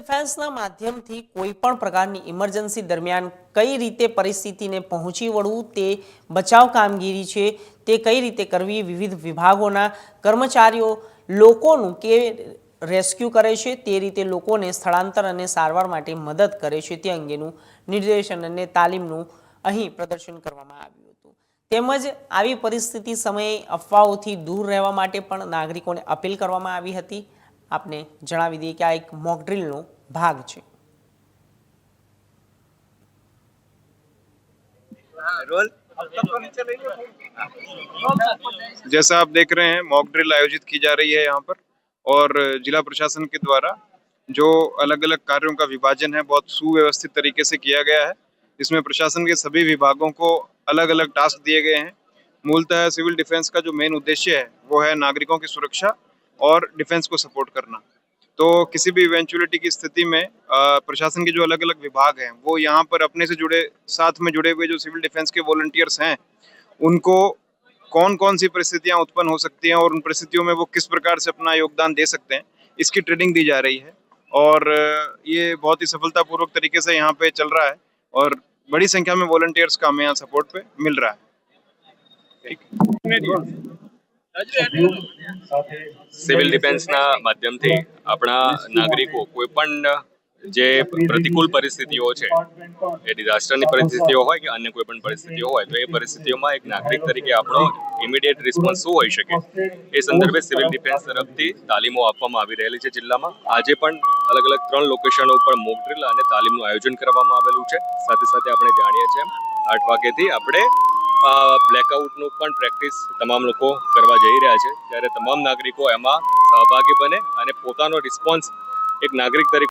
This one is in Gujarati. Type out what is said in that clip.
ડિફેન્સના માધ્યમથી કોઈ પણ પ્રકારની ઇમરજન્સી દરમિયાન કઈ રીતે પરિસ્થિતિને પહોંચી વળવું તે બચાવ કામગીરી છે તે કઈ રીતે કરવી વિવિધ વિભાગોના કર્મચારીઓ લોકોનું કે રેસ્ક્યુ કરે છે તે રીતે લોકોને સ્થળાંતર અને સારવાર માટે મદદ કરે છે તે અંગેનું નિર્દેશન અને તાલીમનું અહીં પ્રદર્શન કરવામાં આવ્યું હતું. તેમજ આવી પરિસ્થિતિ સમયે અફવાઓથી દૂર રહેવા માટે પણ નાગરિકોને અપીલ કરવામાં આવી હતી. આપને જણાવી દઈએ કે આ એક મોક ડ્રીલનો ભાગ છે रोल जैसा आप देख रहे हैं मॉक ड्रिल आयोजित की जा रही है यहाँ पर और जिला प्रशासन के द्वारा जो अलग अलग कार्यों का विभाजन है बहुत सुव्यवस्थित तरीके से किया गया है इसमें प्रशासन के सभी विभागों को अलग अलग टास्क दिए गए हैं मूलतः सिविल डिफेंस का जो मेन उद्देश्य है वो है नागरिकों की सुरक्षा और डिफेंस को सपोर्ट करना। तो किसी भी इवेंचुअलिटी की स्थिति में प्रशासन के जो अलग अलग विभाग हैं, वो यहाँ पर अपने से जुड़े, साथ में जुड़े हुए जो सिविल डिफेंस के वॉलंटियर्स हैं, उनको कौन कौन सी परिस्थितियाँ उत्पन्न हो सकती हैं और उन परिस्थितियों में वो किस प्रकार से अपना योगदान दे सकते हैं, इसकी ट्रेनिंग दी जा रही है। और ये बहुत ही सफलतापूर्वक तरीके से यहाँ पे चल रहा है और बड़ी संख्या में वॉलंटियर्स का हमें यहाँ सपोर्ट पे मिल रहा है। સિવિલ ડિફેન્સના માધ્યમથી આપણા નાગરિકો કોઈ પણ જે પ્રતિકૂળ પરિસ્થિતિઓ છે, એ ડિઝાસ્ટરની પરિસ્થિતિઓ હોય કે અન્ય કોઈ પણ પરિસ્થિતિઓ હોય, તો એ પરિસ્થિતિઓમાં એક નાગરિક તરીકે આપણો ઇમિડિયેટ રિસ્પોન્સ શું હોઈ શકે? એ સંદર્ભે સિવિલ ડિફેન્સ તરફથી તાલીમો આપવામાં આવી રહેલી છે જિલ્લામાં. આજે પણ અલગ અલગ ત્રણ લોકેશનો ઉપર મોક ડ્રિલ અને તાલીમનું આયોજન કરવામાં આવેલું છે. સાથે સાથે આપણે જાણીએ છીએ આઠ વાગ્યાથી આપણે બ્લેકઆઉટનું પણ પ્રેક્ટિસ તમામ લોકો કરવા જઈ રહ્યા છે. ત્યારે તમામ નાગરિકો એમાં સહભાગી બને અને પોતાનો રિસ્પોન્સ એક નાગરિક તરીકે